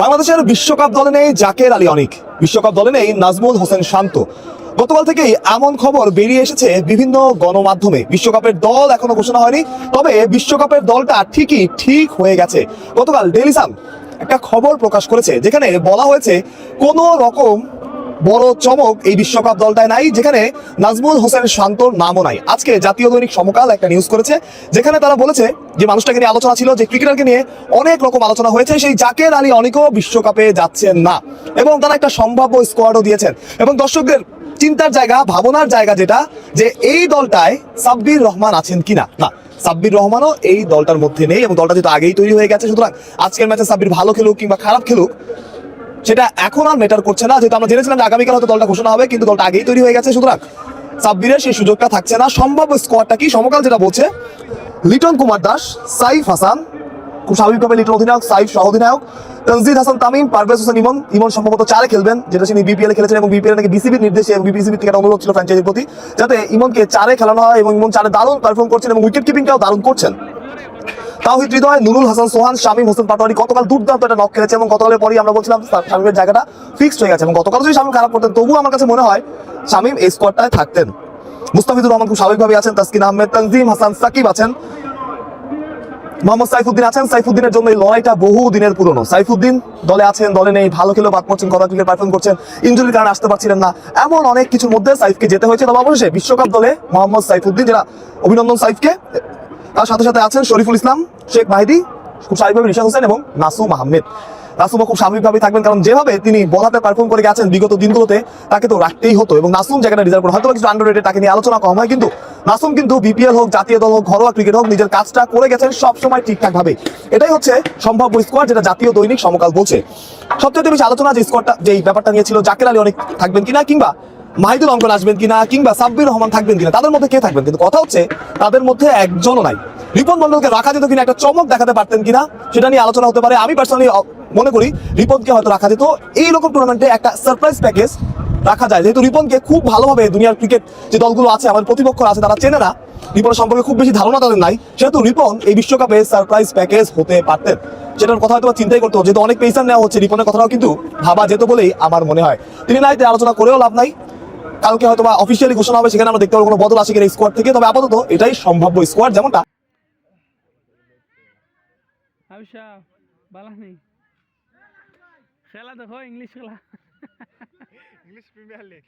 বাংলাদেশের বিশ্বকাপ দলে নেই জাকের আলী অনিক। বিশ্বকাপ দলে নেই নাজমুল হোসেন শান্ত। গতকাল থেকেই এমন খবর বেরিয়ে এসেছে বিভিন্ন গণমাধ্যমে। বিশ্বকাপের দল এখনও ঘোষণা হয়নি, তবে বিশ্বকাপের দলটা ঠিকই ঠিক হয়ে গেছে। গতকাল ডেলিসাম একটা খবর প্রকাশ করেছে, যেখানে বলা হয়েছে কোনো রকম বড় চমক এই বিশ্বকাপ দলটায় নাই, যেখানে নাজমুল হোসেন শান্তর নামও নাই। আজকে জাতীয় দৈনিক সমকাল একটা নিউজ করেছে, যেখানে তারা বলেছে যে মানুষটাকে নিয়ে আলোচনা ছিল, যে ক্রিকেটারকে নিয়ে অনেক রকম আলোচনা হয়েছে, সেই জাকের আলী অনেকও বিশ্বকাপে যাচ্ছেন না। এবং তারা একটা সম্ভাব্য স্কোয়াডও দিয়েছেন। এবং দর্শকদের চিন্তার জায়গা, ভাবনার জায়গা যেটা, যে এই দলটায় সাব্বির রহমান আছেন কিনা? না, সাব্বির রহমানও এই দলটার মধ্যে নেই, এবং দলটা যেহেতু আগেই তৈরি হয়ে গেছে, সুতরাং আজকের ম্যাচে সাব্বির ভালো খেলুক কিংবা খারাপ খেলুক সেটা এখন আর ম্যাটার করছে না। যেহেতু আমরা জেনেছিলাম যে আগামীকাল হয়তো দলটা ঘোষণা হবে, কিন্তু দলটা আগেই তৈরি হয়ে গেছে। সুতরাং সাব্বিরের সেই সুযোগটা থাকছে না। সম্ভাব্য স্কোয়াডটা কি? সমকাল যেটা বলছে, লিটন কুমার দাস, সাইফ হাসান, খুব স্বাভাবিকভাবে লিটন অধিনায়ক, সাইফ সহ অধিনায়ক, তনজিদ হাসান, তামিম, পারভেজ হোসেন, ইমন ইমন সম্ভবত চারে খেলবেন, যেটা তিনি বিপিএল খেলেছেন এবং বিপিএল নাকি বিসিবির নির্দেশে এবং বিসিবি থেকে অনুরোধ ছিল ফ্র্যাঞ্চাইজির প্রতি, যাতে ইমনকে চারে খেলানো হয় এবং ইমন চারে দারুণ পারফর্ম করছেন এবং উইকেট কিপিংটাও দারুণ করছেন। তাওহিদ হৃদয়, নুরুল হাসান, সোহান, শামীম হোসেন পাটোয়ারি গতকাল দুর্দান্ত একটা নক খেলেছে এবং গতকালের পরই আমরা বলছিলাম শামীমের জায়গাটা ফিক্সড হয়ে গেছে এবং গতকাল যদি শামীম খারাপ করতেন, তবুও আমার কাছে মনে হয় শামীম এই স্কোয়াডটায় থাকতেন। মুস্তাফিজুর রহমান খুব স্বাভাবিকভাবে আছেন, তাসকিন আহমেদ, তানজিম, হাসান সাকিব আছেন। মোহাম্মদ সাইফুদ্দিন আছেন, সাইফুদ্দিনের জন্য এই লড়াইটা বহু দিনের পুরনো। সাইফুদ্দিন দলে আছেন, দলে নেই, ভালো খেলেও বাদ পড়ছেন কথা ক্রিকেট পারফর্ম করছেন ইঞ্জুরির কারণে আসতে পারছিলেন না। এমন অনেক কিছুর মধ্যে সাইফকে যেতে হয়েছে, তবে অবশেষে বিশ্বকাপ দলে মোহাম্মদ সাইফুদ্দিন, যারা অভিনন্দন সাইফকে তার সাথে সাথে আছেন শরীফুল ইসলাম, শেখ মাহিদি, খুব স্বাভাবিকভাবে রিশাদ হোসেন এবং নাসুম আহমেদ নাসুমও খুব স্বাভাবিকভাবে থাকবেন, কারণ যেভাবে তিনি বলাতে পারফর্ম করে গেছেন বিগত দিনগুলোতে, তাকে তো রাখতেই হতো এবং নাসুম জায়গাটা রিজার্ভ করে। হয়তো কিছু আন্ডার তাকে নিয়ে আলোচনা কম হয়, কিন্তু নাসুম কিন্তু বিপিএল হোক, জাতীয় দল হোক, ঘরোয়া ক্রিকেট হোক, নিজের কাজটা করে গেছেন সবসময় ঠিকঠাক ভাবে এটাই হচ্ছে সম্ভাব্য স্কোয়াড যেটা জাতীয় দৈনিক সমকাল বলছে। সবচেয়ে বেশি আলোচনা যে স্কোয়াডটা যে এই ব্যাপারটা নিয়েছিল জাকের আলী অনেক থাকবেন কিনা কিংবা মাহিদুল অঙ্কন আসবেন কিনা কিংবা সাব্বির রহমান থাকবেন কিনা, তাদের মধ্যে কে থাকবেন? কিন্তু কথা হচ্ছে, তাদের মধ্যে একজনও নাই। রিপন মন্ডলকে রাখা যেত কিনা, একটা চমক দেখাতে পারতেন কিনা, সেটা নিয়ে আলোচনা হতে পারে। আমি পার্সোনালি মনে করি রিপনকে হয়তো রাখা যেত। এইরকম টুর্নামেন্টে একটা সারপ্রাইজ প্যাকেজ রাখা যায়। যেহেতু রিপনকে খুব ভালোভাবে দুনিয়ার ক্রিকেট যে দলগুলো আছে, আমাদের প্রতিপক্ষ আছে, তারা চেনে না। রিপনের সম্পর্কে খুব বেশি ধারণা তাদের নাই। সেহেতু রিপন এই বিশ্বকাপে সারপ্রাইজ প্যাকেজ হতে পারতেন। সেটার কথা হয়তো চিন্তাই করতে হতো যেহেতু অনেক পেসার নেওয়া হচ্ছে রিপনের কথাটাও কিন্তু ভাবা যেত বলেই আমার মনে হয়। তিনি নাই আলোচনা করেও লাভ নাই। কালকে হয়তো বা অফিসিয়ালি ঘোষণা হবে সেখানে আমরা দেখতে পাবো কোনো বদল আসে কিনা স্কোয়াড থেকে। তবে আপাতত এটাই সম্ভাব্য স্কোয়াড যেমনটা খেলা দেখো ইংলিশ খেলা। English premier league